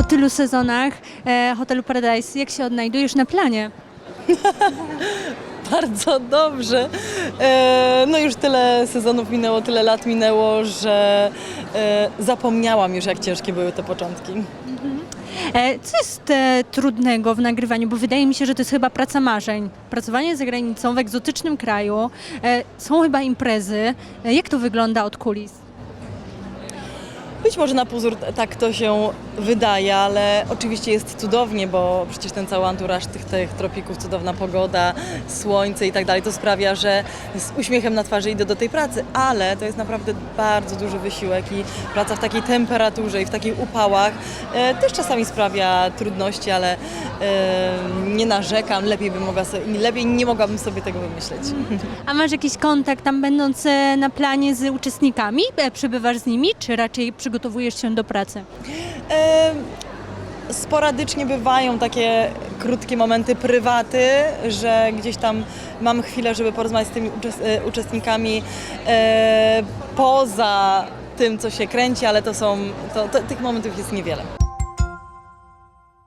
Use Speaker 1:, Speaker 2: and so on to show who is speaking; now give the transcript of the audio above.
Speaker 1: po tylu sezonach e, hotelu Paradise, jak się odnajdujesz na planie?
Speaker 2: Bardzo dobrze. E, no już tyle sezonów minęło, tyle lat minęło, że e, zapomniałam już, jak ciężkie były te początki.
Speaker 1: E, co jest e, trudnego w nagrywaniu? Bo wydaje mi się, że to jest chyba praca marzeń. Pracowanie za granicą w egzotycznym kraju, e, są chyba imprezy. E, jak to wygląda od kulis?
Speaker 2: Być może na pozór tak to się wydaje, ale oczywiście jest cudownie, bo przecież ten cały anturaż tych, tych tropików, cudowna pogoda, słońce i tak dalej, to sprawia, że z uśmiechem na twarzy idę do tej pracy, ale to jest naprawdę bardzo duży wysiłek i praca w takiej temperaturze i w takich upałach e, też czasami sprawia trudności, ale e, nie narzekam, lepiej bym mogła sobie, lepiej nie mogłabym sobie tego wymyśleć.
Speaker 1: A masz jakiś kontakt tam będąc na planie z uczestnikami? E, Przebywasz z nimi, czy raczej przygotowujesz się do pracy?
Speaker 2: Sporadycznie bywają takie krótkie momenty prywaty, że gdzieś tam mam chwilę, żeby porozmawiać z tymi e, uczestnikami e, poza tym, co się kręci, ale to są, to, to, tych momentów jest niewiele.